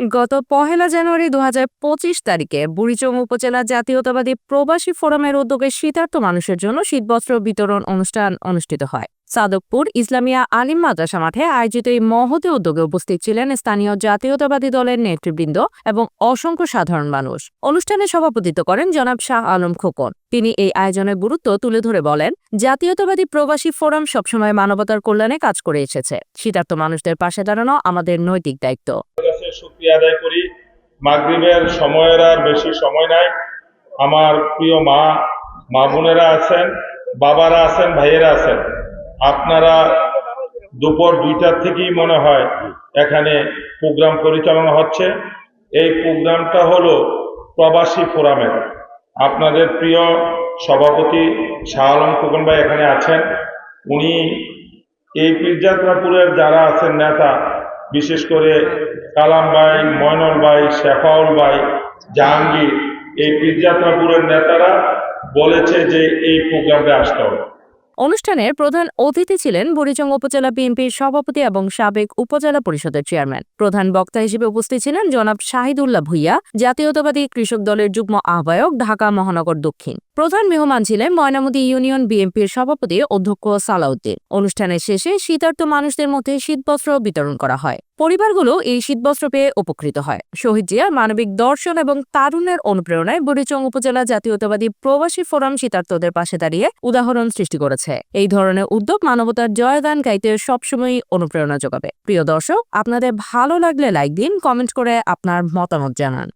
গত পহেলা জানুয়ারি দু হাজার পঁচিশ তারিখে বুড়িচং উপজেলা জাতীয়তাবাদী প্রবাসী ফোরামের উদ্যোগে শীতার্থ মানুষের জন্য শীতবস্ত্র বিতরণ অনুষ্ঠান অনুষ্ঠিত হয়। সাদকপুর ইসলামিয়া আলিম মাদ্রাসা মাঠে আয়োজিত এই মহতে উদ্যোগে উপস্থিত ছিলেন স্থানীয় জাতীয়তাবাদী দলের নেতৃবৃন্দ এবং অসংখ্য সাধারণ মানুষ। অনুষ্ঠানে সভাপতিত্ব করেন জনাব শাহ আলম খোকন। তিনি এই আয়োজনের গুরুত্ব তুলে ধরে বলেন, জাতীয়তাবাদী প্রবাসী ফোরাম সবসময় মানবতার কল্যাণে কাজ করে এসেছে। শীতার্থ মানুষদের পাশে দাঁড়ানো আমাদের নৈতিক দায়িত্ব। শুক্রিয়া আদায় করি। মাগরিবের সময়ের আর বেশি সময় নাই। আমার প্রিয় মা মা বোনেরা আছেন, বাবারা আছেন, ভাইয়েরা আছেন। আপনারা দুপুর দুইটার থেকেই মনে হয় এখানে প্রোগ্রাম পরিচালনা হচ্ছে। এই প্রোগ্রামটা হলো প্রবাসী ফোরামের। আপনাদের প্রিয় সভাপতি শাহ আলম খোকন ভাই এখানে আছেন। উনি এই পীরযাত্রাপুরের যারা আছেন নেতা বিশেষ করে কালাম ভাই ময়নল ভাই, শেফাউল ভাই, জাহাঙ্গীর, এই পীরযাত্রাপুরের নেতারা বলেছে যে এই প্রোগ্রামে আসতে হবে। অনুষ্ঠানের প্রধান অতিথি ছিলেন বুড়িচং উপজেলা বিএনপির সভাপতি এবং সাবেক উপজেলা পরিষদের চেয়ারম্যান। প্রধান বক্তা হিসেবে উপস্থিত ছিলেন জনাব শাহিদুল্লাহ ভুইয়া, জাতীয়তাবাদী কৃষক দলের যুগ্ম আহ্বায়ক, ঢাকা মহানগর দক্ষিণ। প্রধান মেহমান ছিলেন ময়নামতি ইউনিয়ন বিএনপির সভাপতি অধ্যক্ষ সালাউদ্দিন। অনুষ্ঠানের শেষে শীতার্থ মানুষদের মধ্যে শীতবস্ত্র বিতরণ করা হয়। পরিবারগুলো এই শীতবস্ত্র পেয়ে উপকৃত হয়। শহীদ জিয়ার মানবিক দর্শন এবং তারুণ্যের অনুপ্রেরণায় বুড়িচং উপজেলা জাতীয়তাবাদী প্রবাসী ফোরাম শীতার্থদের পাশে দাঁড়িয়ে উদাহরণ সৃষ্টি করেছে। এই ধরনের উদ্যোগ মানবতার জয়দান গাইতে সবসময়ই অনুপ্রেরণা যোগাবে। প্রিয় দর্শক, আপনাদের ভালো লাগলে লাইক দিন, কমেন্ট করে আপনার মতামত জানান।